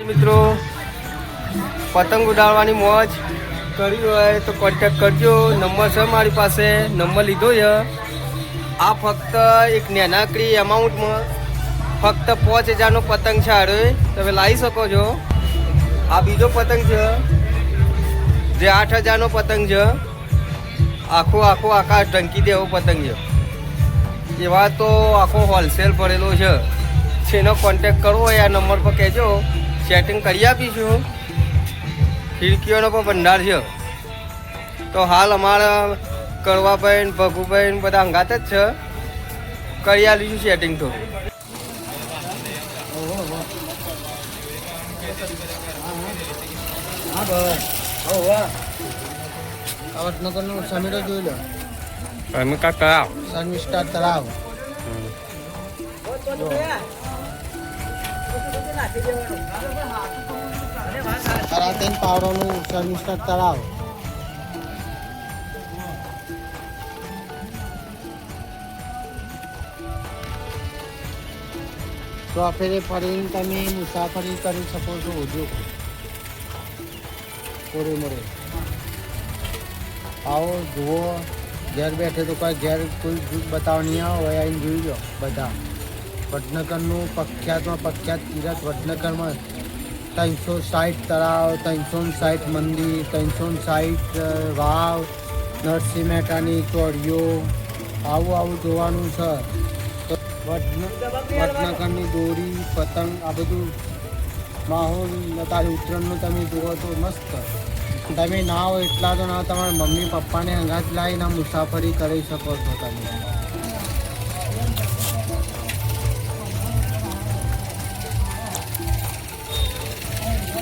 મિત્રો, પતંગ ઉડાડવાની મોજ કરી હોય તો કોન્ટેક કરજો. નંબર છે મારી પાસે, નંબર લીધો છે. આ ફક્ત એક નાનકડી એમાઉન્ટમાં ફક્ત પાંચ હજારનો પતંગ છે આડો તમે લાવી શકો છો. આ બીજો પતંગ છે, જે આઠ હજારનો પતંગ છે. આખો આખો આકાશ ઢંકી દેવો પતંગ છે. એવા તો આખો હોલસેલ ભરેલો છે. જેનો કોન્ટેક કરવો હોય આ નંબર પર કહેજો. સેટિંગ કરી આપીશું ખીડકીઓનો પણ ભંડાર છે. તો હાલ અમારા કરવાભાઈ ને ભગુભાઈ ને બધા અંગાત જ છે. કરી આપીશું સેટિંગ તો. આ સમીરો જોઈ લો તમે કાંક કરાવ. શર્મિષ્ઠા તળાવ કરાતેન પાવરોનું શર્મિષ્ઠા તળાવ. તો આ ફેરે ફરીને તમે મુસાફરી કરી શકો છો ઉદ્યોગ. મોરે મોરે. આવો, જુઓ. ઘેર બેઠે તો કોઈ ઘેર કોઈ બતાવ નહીં આવો આવીને જોઈ લો, બધા. વડનગરનું પ્રખ્યાતમાં પ્રખ્યાત તીરથ વડનગરમાં ત્રણસો સાઠ તળાવ, ત્રણસો સાઠ મંદિર, ત્રણસો સાઠ વાવ નરસિંહ મહેતાની ચોરીઓ આવું આવું જોવાનું છે. વડનગરની દોરી, પતંગ, આ બધું માહોલ તારે ઉત્તરાયણનું તમે જુઓ તો મસ્ત. તમે ના હો એટલા તો ના, તમારા મમ્મી પપ્પાને અંગાજ લાવીને મુસાફરી કરી શકો છો તમે.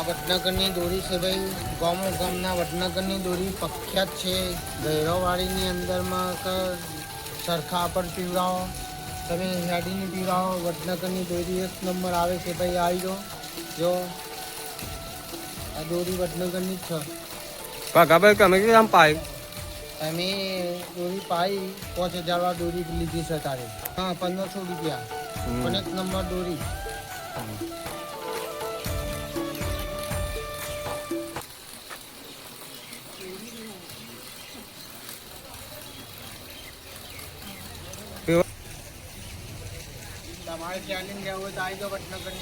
આ વડનગરની દોરી છે ભાઈ. ગામો ગામના વડનગરની દોરી પ્રખ્યાત છે. ગૈરવવાડીની અંદરમાં સરખા પર પીવડાવો. તમે હેડીને પીવડાવો. વડનગરની દોરી એક નંબર આવે છે ભાઈ. આવી જાઓ. જો. આ દોરી વડનગરની જ છે. ભગાભાઈ તમે કે આમ પાય દોરી પાઈ પાંચ હજાર દોરી લીધી છે તારે. હા પંદરસો રૂપિયા. પણ એક નંબર દોરી. તમારે ચાલીને જવું હોય તો આવી જાઓ અંદર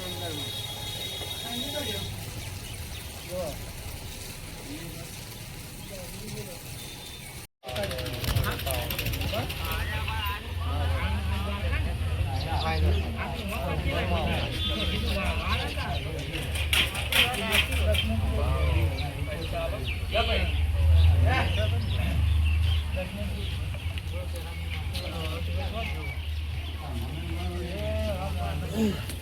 Ooh.